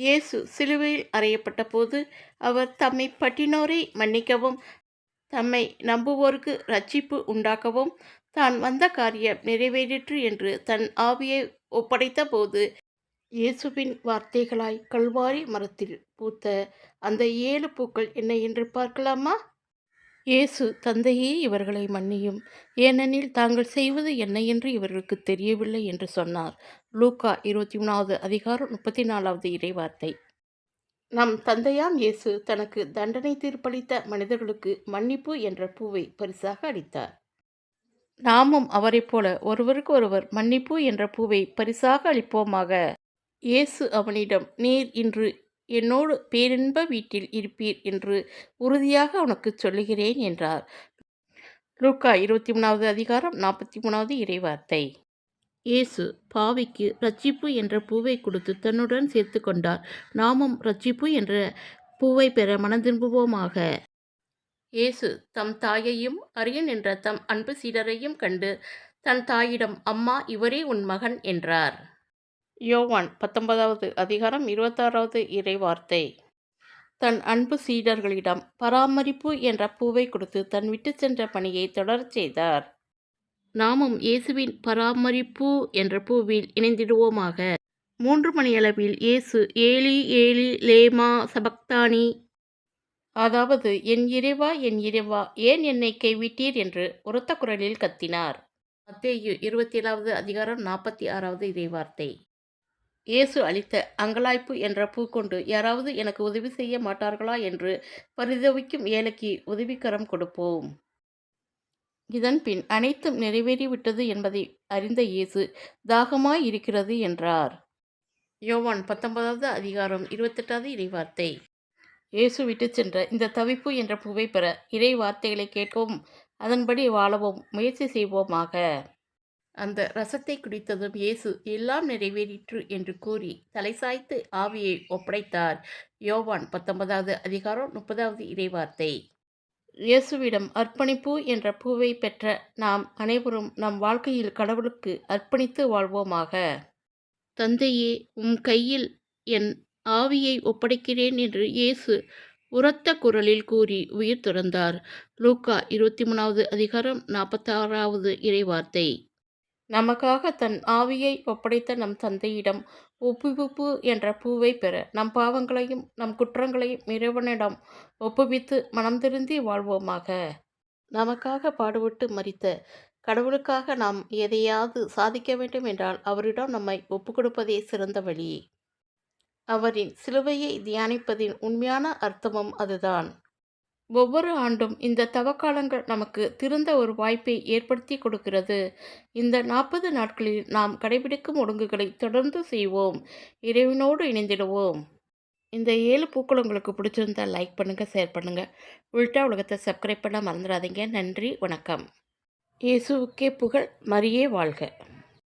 இயேசு சிலுவையில் அறையப்பட்ட போது அவர் தம்மை பட்டினோரை மன்னிக்கவும் தம்மை நம்புவோருக்கு ரட்சிப்பு உண்டாக்கவும் தான் வந்த காரியம் நிறைவேறிற்று என்று தன் ஆவியை ஒப்படைத்த போது இயேசுவின் வார்த்தைகளாய் கல்வாரி மரத்தில் பூத்த அந்த ஏழு பூக்கள் என்ன என்று பார்க்கலாமா? இயேசு தந்தையே இவர்களை மன்னியும். ஏனெனில் தாங்கள் செய்வது என்ன என்று இவர்களுக்கு தெரியவில்லை என்று சொன்னார். லூக்கா இருபத்தி மூணாவது அதிகாரம் முப்பத்தி நாலாவது இறைவார்த்தை. நம் தந்தையாம் இயேசு தனக்கு தண்டனை தீர்ப்பளித்த மனிதர்களுக்கு மன்னிப்பு என்ற பூவை பரிசாக அளித்தார். நாமும் அவரைப் போல ஒருவருக்கு ஒருவர் மன்னிப்பு என்ற பூவை பரிசாக அளிப்போமாக. இயேசு அவனிடம் நீர் இன்று என்னோடு பேரின்ப வீட்டில் இருப்பீர் என்று உறுதியாக உனக்குச் சொல்லுகிறேன் என்றார். லூக்கா இருபத்தி மூணாவது அதிகாரம் நாற்பத்தி மூணாவது இறைவார்த்தை. இயேசு பாவிக்கு ரட்சிப்பு என்ற பூவை கொடுத்து தன்னுடன் சேர்த்து கொண்டார். நாமும் ரட்சிப்பு என்ற பூவை பெற மனதிரும்புவோமாக இயேசு தம் தாயையும் அரியன் என்ற தம் அன்பு சீடரையும் கண்டு தன் தாயிடம் அம்மா இவரே உன் மகன் என்றார். யோவான் பத்தொன்பதாவது அதிகாரம் இருபத்தாறாவது இறைவார்த்தை. தன் அன்பு சீடர்களிடம் பராமரிப்பு என்ற பூவை கொடுத்து தன் விட்டு சென்ற பணியை தொடரச் செய்தார். நாமும் இயேசுவின் பராமரிப்பு என்ற பூவில் இணைந்திடுவோமாக. மூன்று மணியளவில் இயேசு ஏலி ஏலி லேமா சபக்தானி. அதாவது என் இறைவா என் இறைவா ஏன் என்னை கைவிட்டீர்? என்று உரத்த குரலில் கத்தினார். மத்தேயு இருபத்தி ஏழாவது அதிகாரம் நாற்பத்தி ஆறாவது இறைவார்த்தை. இயேசு அளித்த அங்கலாய்ப்பு என்ற பூ கொண்டு யாராவது எனக்கு உதவி செய்ய மாட்டார்களா என்று பரிதவிக்கும் ஏழைக்கு உதவிக்கரம் கொடுப்போம். இதன் பின் அனைத்தும் நிறைவேறிவிட்டது என்பதை அறிந்த இயேசு தாகமாய் இருக்கிறது என்றார். யோவான் பத்தொன்பதாவது அதிகாரம் இருபத்தெட்டாவது இறைவார்த்தை இயேசு விட்டு சென்ற இந்த தவிப்பு என்ற பூவை பெற இறை வார்த்தைகளை கேட்கவும் அதன்படி வாழவும் முயற்சி செய்வோமாக. அந்த ரசத்தை குடித்ததும் இயேசு எல்லாம் நிறைவேறிற்று என்று கூறி தலைசாய்த்து ஆவியை ஒப்படைத்தார். யோவான் பத்தொன்பதாவது அதிகாரம் முப்பதாவது இறைவார்த்தை. இயேசுவிடம் அர்ப்பணிப்பு என்ற பூவை பெற்ற நாம் அனைவரும் நம் வாழ்க்கையில் கடவுளுக்கு அர்ப்பணித்து வாழ்வோமாக. தந்தையே உம் கையில் என் ஆவியை ஒப்படைக்கிறேன் என்று இயேசு உரத்த குரலில் கூறி உயிர் துறந்தார். லூக்கா இருபத்தி மூணாவது அதிகாரம் நாற்பத்தாறாவது இறைவார்த்தை. நமக்காக தன் ஆவியை ஒப்படைத்த நம் தந்தையிடம் ஒப்புவிப்பு என்ற பூவை பெற நம் பாவங்களையும் நம் குற்றங்களையும் இறைவனிடம் ஒப்புவித்து மனம் திருந்தி வாழ்வோமாக. நமக்காக பாடுபட்டு மறித்த கடவுளுக்காக நாம் எதையாவது சாதிக்க வேண்டும் என்றால் அவரிடம் நம்மை ஒப்பு கொடுப்பதே சிறந்த வழி. அவரின் சிலுவையை தியானிப்பதின் உண்மையான அர்த்தமும் அதுதான். ஒவ்வொரு ஆண்டும் இந்த தவக்காலங்கள் நமக்கு திருந்த ஒரு வாய்ப்பை ஏற்படுத்தி கொடுக்கிறது. இந்த நாற்பது நாட்களில் நாம் கடைபிடிக்கும் ஒழுங்குகளை தொடர்ந்து செய்வோம். இறைவனோடு இணைந்திடுவோம். இந்த ஏழு பூக்கள் உங்களுக்கு பிடிச்சிருந்தா லைக் பண்ணுங்கள் ஷேர் பண்ணுங்கள் உள்டா உலகத்தை சப்ஸ்கிரைப் பண்ண மறந்துடாதீங்க. நன்றி வணக்கம். இயேசுவுக்கே புகழ் மரியே வாழ்க.